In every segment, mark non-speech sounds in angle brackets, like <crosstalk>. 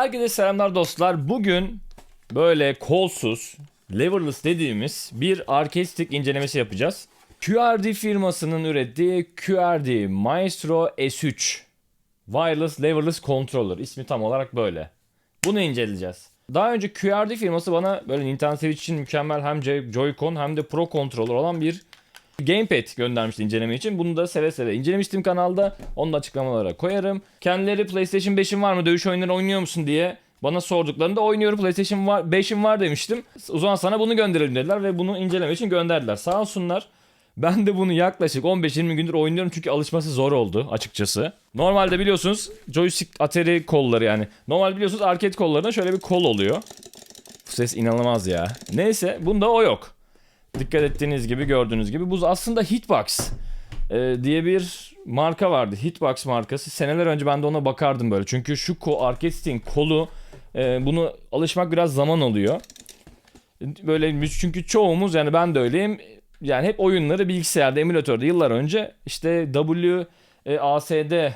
Herkese selamlar dostlar. Bugün böyle kolsuz, leverless dediğimiz bir arcade incelemesi yapacağız. QRD firmasının ürettiği QRD Maestro S3 Wireless Leverless Controller. İsmi tam olarak böyle. Bunu inceleyeceğiz. Daha önce QRD firması bana böyle Nintendo Switch için mükemmel hem Joy- Joy-Con hem de Pro Controller olan bir Gamepad göndermişti inceleme için. Bunu da seve seve incelemiştim kanalda. Onu da açıklamalara koyarım. Kendileri PlayStation 5'in var mı? Dövüş oyunları oynuyor musun diye bana sorduklarında oynuyorum PlayStation var, 5'im var demiştim. O zaman sana bunu gönderelim dediler ve bunu inceleme için gönderdiler. Sağ olsunlar. Ben de bunu yaklaşık 15-20 gündür oynuyorum çünkü alışması zor oldu açıkçası. Normalde biliyorsunuz joystick atari kolları yani. Normal biliyorsunuz arcade kollarında şöyle bir kol oluyor. Bu ses inanılmaz ya. Neyse bunda o yok. Dikkat ettiğiniz gibi gördüğünüz gibi bu aslında Hitbox e, diye bir marka vardı. Hitbox markası. Seneler önce ben de ona bakardım böyle. Çünkü şu ko arcade kolu e, bunu alışmak biraz zaman alıyor. Böyle çünkü çoğumuz yani ben de öyleyim. Yani hep oyunları bilgisayarda, emülatörde yıllar önce işte W, e, ASD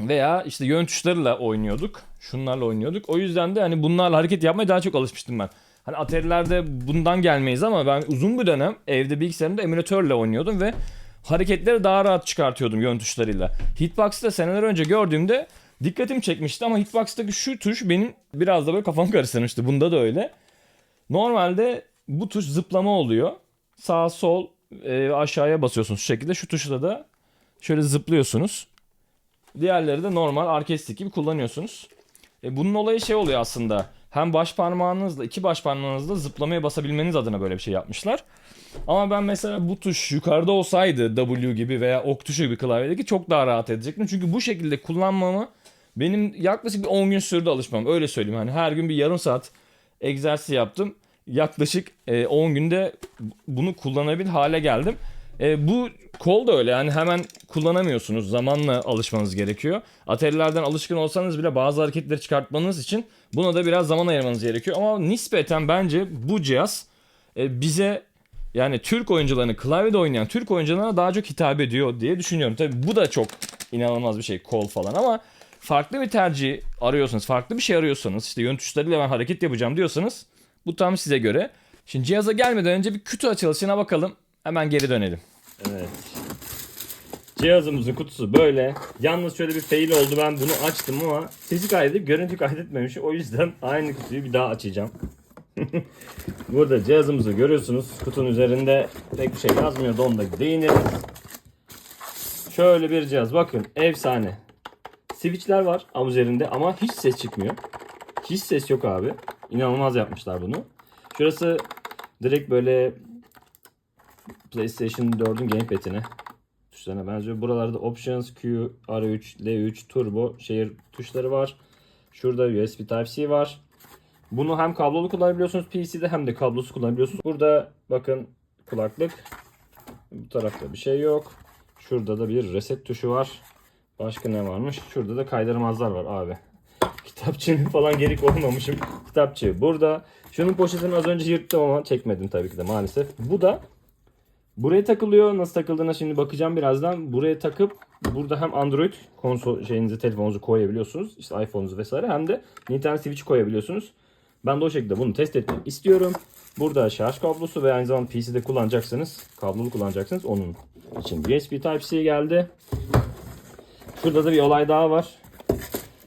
veya işte yön tuşlarıyla oynuyorduk. Şunlarla oynuyorduk. O yüzden de hani bunlarla hareket yapmaya daha çok alışmıştım ben. Hani Atari'lerde bundan gelmeyiz ama ben uzun bir dönem evde bilgisayarımda emülatörle oynuyordum ve hareketleri daha rahat çıkartıyordum yön tuşlarıyla. Hitbox'ta seneler önce gördüğümde dikkatim çekmişti ama Hitbox'taki şu tuş benim biraz da böyle kafam karıştırmıştı. Bunda da öyle. Normalde bu tuş zıplama oluyor. Sağ sol e, aşağıya basıyorsunuz şu şekilde. Şu tuşla da şöyle zıplıyorsunuz. Diğerleri de normal arcade gibi kullanıyorsunuz. E, bunun olayı şey oluyor aslında. Hem baş parmağınızla iki baş parmağınızla zıplamaya basabilmeniz adına böyle bir şey yapmışlar. Ama ben mesela bu tuş yukarıda olsaydı W gibi veya ok tuşu gibi klavyedeki çok daha rahat edecektim. Çünkü bu şekilde kullanmamı benim yaklaşık bir 10 gün sürdü alışmam. Öyle söyleyeyim. Hani her gün bir yarım saat egzersiz yaptım. Yaklaşık e, 10 günde bunu kullanabilir hale geldim. E, bu kol da öyle yani hemen kullanamıyorsunuz. Zamanla alışmanız gerekiyor. Atari'lerden alışkın olsanız bile bazı hareketleri çıkartmanız için buna da biraz zaman ayırmanız gerekiyor. Ama nispeten bence bu cihaz e, bize yani Türk oyuncularını klavyede oynayan Türk oyuncularına daha çok hitap ediyor diye düşünüyorum. Tabi bu da çok inanılmaz bir şey kol falan ama farklı bir tercih arıyorsanız, farklı bir şey arıyorsanız işte yön tuşlarıyla ben hareket yapacağım diyorsanız bu tam size göre. Şimdi cihaza gelmeden önce bir kutu açılışına bakalım. Hemen geri dönelim. Evet. Cihazımızın kutusu böyle. Yalnız şöyle bir fail oldu ben bunu açtım ama sesi kaydedip görüntü kaydetmemiş. O yüzden aynı kutuyu bir daha açacağım. <laughs> Burada cihazımızı görüyorsunuz. Kutunun üzerinde pek bir şey yazmıyor. Onu da değiniriz. Şöyle bir cihaz. Bakın efsane. Switch'ler var ama üzerinde ama hiç ses çıkmıyor. Hiç ses yok abi. İnanılmaz yapmışlar bunu. Şurası direkt böyle PlayStation 4'ün gamepad'ine tuşlarına benziyor. Buralarda Options, Q, R3, L3, Turbo, şehir tuşları var. Şurada USB Type-C var. Bunu hem kablolu kullanabiliyorsunuz PC'de hem de kablosuz kullanabiliyorsunuz. Burada bakın kulaklık. Bu tarafta bir şey yok. Şurada da bir reset tuşu var. Başka ne varmış? Şurada da kaydırmazlar var abi. <laughs> Kitapçığını falan gerek olmamışım. Kitapçığı burada. Şunun poşetini az önce yırttım ama çekmedim tabii ki de maalesef. Bu da buraya takılıyor. Nasıl takıldığına şimdi bakacağım birazdan. Buraya takıp burada hem Android konsol şeyinizi telefonunuzu koyabiliyorsunuz. İşte iPhone'unuzu vesaire hem de Nintendo Switch koyabiliyorsunuz. Ben de o şekilde bunu test etmek istiyorum. Burada şarj kablosu ve aynı zamanda PC'de kullanacaksanız, kablolu kullanacaksınız onun için USB Type-C geldi. Şurada da bir olay daha var.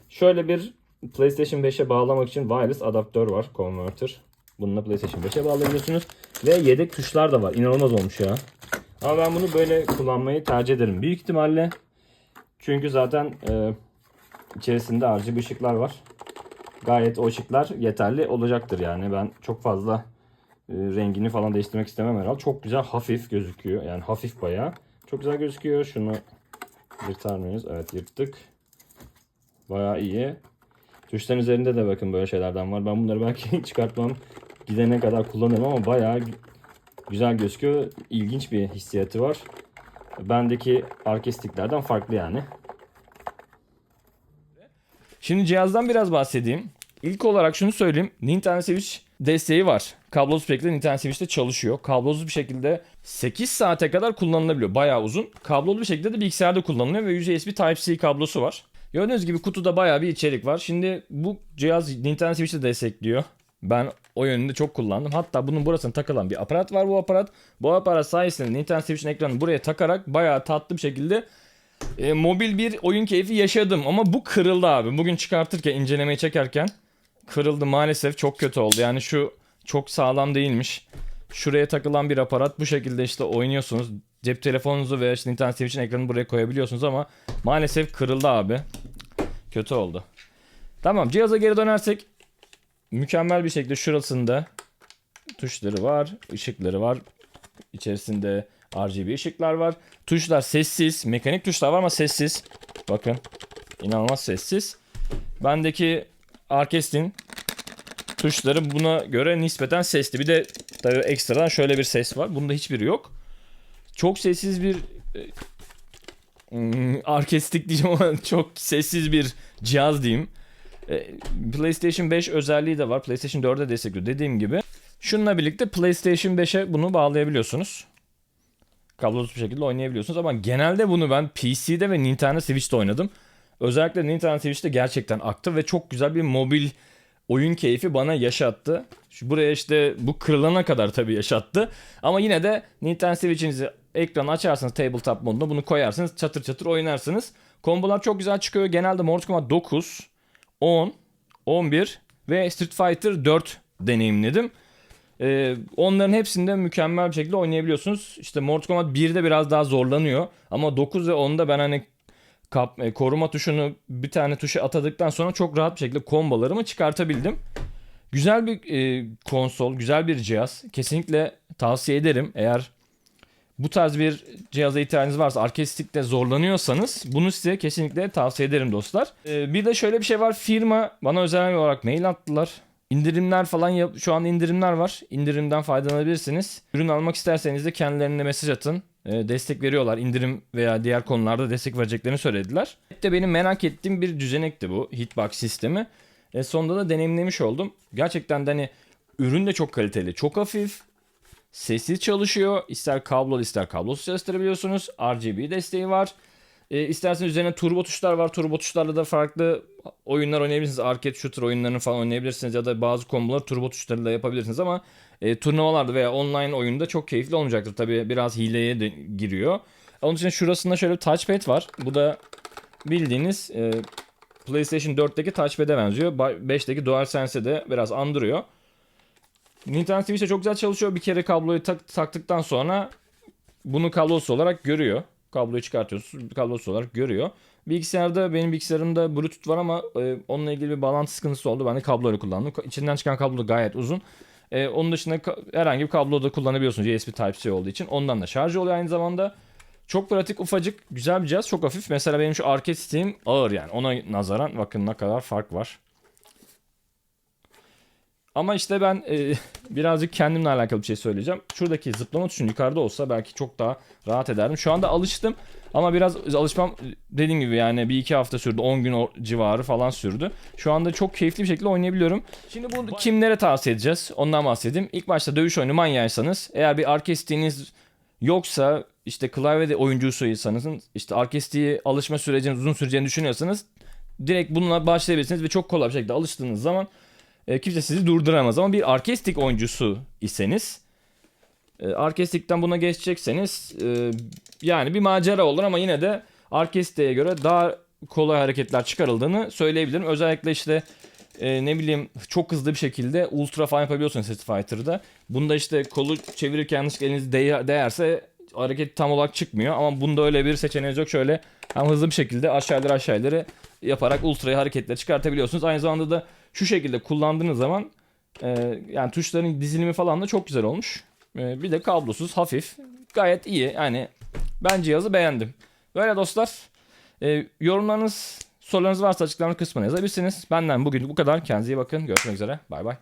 Şöyle bir PlayStation 5'e bağlamak için wireless adaptör var, converter. Bununla PlayStation 5'e bağlayabiliyorsunuz. Ve yedek tuşlar da var. İnanılmaz olmuş ya. Ama ben bunu böyle kullanmayı tercih ederim. Büyük ihtimalle. Çünkü zaten e, içerisinde RGB ışıklar var. Gayet o ışıklar yeterli olacaktır yani. Ben çok fazla e, rengini falan değiştirmek istemem herhalde. Çok güzel hafif gözüküyor. Yani hafif bayağı. Çok güzel gözüküyor. Şunu yırtar mıyız? Evet yırttık. Bayağı iyi. Tuşların üzerinde de bakın böyle şeylerden var. Ben bunları belki <laughs> çıkartmam gidene kadar kullanırım ama bayağı gü- güzel gözüküyor. İlginç bir hissiyatı var. Bendeki arkestiklerden farklı yani. Şimdi cihazdan biraz bahsedeyim. İlk olarak şunu söyleyeyim. Nintendo Switch desteği var. Kablosuz bir şekilde Nintendo Switch'te çalışıyor. Kablosuz bir şekilde 8 saate kadar kullanılabiliyor. Bayağı uzun. Kablolu bir şekilde de bilgisayarda kullanılıyor ve USB Type-C kablosu var. Gördüğünüz gibi kutuda bayağı bir içerik var. Şimdi bu cihaz Nintendo Switch'te destekliyor. Ben o yönünde çok kullandım. Hatta bunun burasına takılan bir aparat var bu aparat. Bu aparat sayesinde Nintendo Switch'in ekranını buraya takarak bayağı tatlı bir şekilde e, mobil bir oyun keyfi yaşadım. Ama bu kırıldı abi. Bugün çıkartırken, incelemeyi çekerken kırıldı maalesef. Çok kötü oldu. Yani şu çok sağlam değilmiş. Şuraya takılan bir aparat bu şekilde işte oynuyorsunuz. Cep telefonunuzu veya işte Nintendo Switch'in ekranını buraya koyabiliyorsunuz ama maalesef kırıldı abi. Kötü oldu. Tamam cihaza geri dönersek mükemmel bir şekilde şurasında tuşları var, ışıkları var. İçerisinde RGB ışıklar var. Tuşlar sessiz, mekanik tuşlar var ama sessiz. Bakın inanılmaz sessiz. Bendeki Arkestin tuşları buna göre nispeten sesli. Bir de tabii ekstradan şöyle bir ses var. Bunda hiçbiri yok. Çok sessiz bir e, hmm, arkestik diyeceğim ama <laughs> çok sessiz bir cihaz diyeyim. E, PlayStation 5 özelliği de var. PlayStation 4'e destekliyor dediğim gibi. Şununla birlikte PlayStation 5'e bunu bağlayabiliyorsunuz. Kablosuz bir şekilde oynayabiliyorsunuz ama genelde bunu ben PC'de ve Nintendo Switch'te oynadım. Özellikle Nintendo Switch'te gerçekten aktı ve çok güzel bir mobil oyun keyfi bana yaşattı. Şu buraya işte bu kırılana kadar tabii yaşattı. Ama yine de Nintendo Switch'inizi ekranı açarsınız tabletop modunda bunu koyarsınız çatır çatır oynarsınız. Kombolar çok güzel çıkıyor. Genelde Mortal Kombat 9, 10, 11 ve Street Fighter 4 deneyimledim. Ee, onların hepsinde mükemmel bir şekilde oynayabiliyorsunuz. İşte Mortal Kombat 1'de biraz daha zorlanıyor. Ama 9 ve 10'da ben hani kap, e, koruma tuşunu bir tane tuşa atadıktan sonra çok rahat bir şekilde kombolarımı çıkartabildim. Güzel bir e, konsol, güzel bir cihaz. Kesinlikle tavsiye ederim. Eğer bu tarz bir cihaza ihtiyacınız varsa arkestikte zorlanıyorsanız bunu size kesinlikle tavsiye ederim dostlar. E, bir de şöyle bir şey var. Firma bana özel olarak mail attılar. İndirimler falan yap şu an indirimler var. İndirimden faydalanabilirsiniz. Ürün almak isterseniz de kendilerine mesaj atın. E, destek veriyorlar. İndirim veya diğer konularda destek vereceklerini söylediler. Hep de benim merak ettiğim bir düzenekti bu Hitbox sistemi. E, sonunda da deneyimlemiş oldum. Gerçekten de hani ürün de çok kaliteli, çok hafif. Sessiz çalışıyor. İster kablolu ister kablosuz çalıştırabiliyorsunuz. RGB desteği var. E, isterseniz üzerine turbo tuşlar var. Turbo tuşlarla da farklı oyunlar oynayabilirsiniz. Arcade shooter oyunlarını falan oynayabilirsiniz. Ya da bazı komboları turbo tuşlarıyla yapabilirsiniz ama e, turnuvalarda veya online oyunda çok keyifli olmayacaktır. Tabi biraz hileye de giriyor. Onun için şurasında şöyle bir touchpad var. Bu da bildiğiniz e, PlayStation 4'teki touchpad'e benziyor. 5'teki DualSense'e de biraz andırıyor. Nintendo Switch'te çok güzel çalışıyor. Bir kere kabloyu tak, taktıktan sonra bunu kablosuz olarak görüyor. Kabloyu çıkartıyorsunuz. Kablosuz olarak görüyor. Bilgisayarda benim bilgisayarımda Bluetooth var ama e, onunla ilgili bir bağlantı sıkıntısı oldu. Ben de kabloyla kullandım. İçinden çıkan kablo da gayet uzun. E, onun dışında herhangi bir kablo da kullanabiliyorsunuz USB Type-C olduğu için. Ondan da şarj oluyor aynı zamanda. Çok pratik, ufacık, güzel bir cihaz. Çok hafif. Mesela benim şu arcade stick'im ağır yani. Ona nazaran bakın ne kadar fark var. Ama işte ben e, <laughs> birazcık kendimle alakalı bir şey söyleyeceğim. Şuradaki zıplama tuşun yukarıda olsa belki çok daha rahat ederdim. Şu anda alıştım ama biraz alışmam dediğim gibi yani bir iki hafta sürdü. 10 gün civarı falan sürdü. Şu anda çok keyifli bir şekilde oynayabiliyorum. Şimdi bunu kimlere tavsiye edeceğiz? Ondan bahsedeyim. İlk başta dövüş oyunu manyağıysanız eğer bir arkestiğiniz yoksa işte klavyede oyuncusuysanız işte arkestiğe alışma sürecinin uzun süreceğini düşünüyorsanız direkt bununla başlayabilirsiniz ve çok kolay bir şekilde alıştığınız zaman e, kimse sizi durduramaz ama bir arkestik oyuncusu iseniz e, arkestikten buna geçecekseniz e, yani bir macera olur ama yine de arkestiğe göre daha kolay hareketler çıkarıldığını söyleyebilirim. Özellikle işte ne bileyim çok hızlı bir şekilde ultra falan yapabiliyorsunuz Street Fighter'da. Bunda işte kolu çevirirken yanlışlıkla eliniz değ- değerse hareket tam olarak çıkmıyor ama bunda öyle bir seçeneğiniz yok. Şöyle hem hızlı bir şekilde aşağıları aşağıları yaparak ultra hareketler çıkartabiliyorsunuz. Aynı zamanda da şu şekilde kullandığınız zaman e, yani tuşların dizilimi falan da çok güzel olmuş. E, bir de kablosuz hafif gayet iyi yani ben cihazı beğendim. Böyle dostlar e, yorumlarınız sorularınız varsa açıklama kısmına yazabilirsiniz. Benden bugün bu kadar. Kendinize iyi bakın. Görüşmek üzere. Bay bay.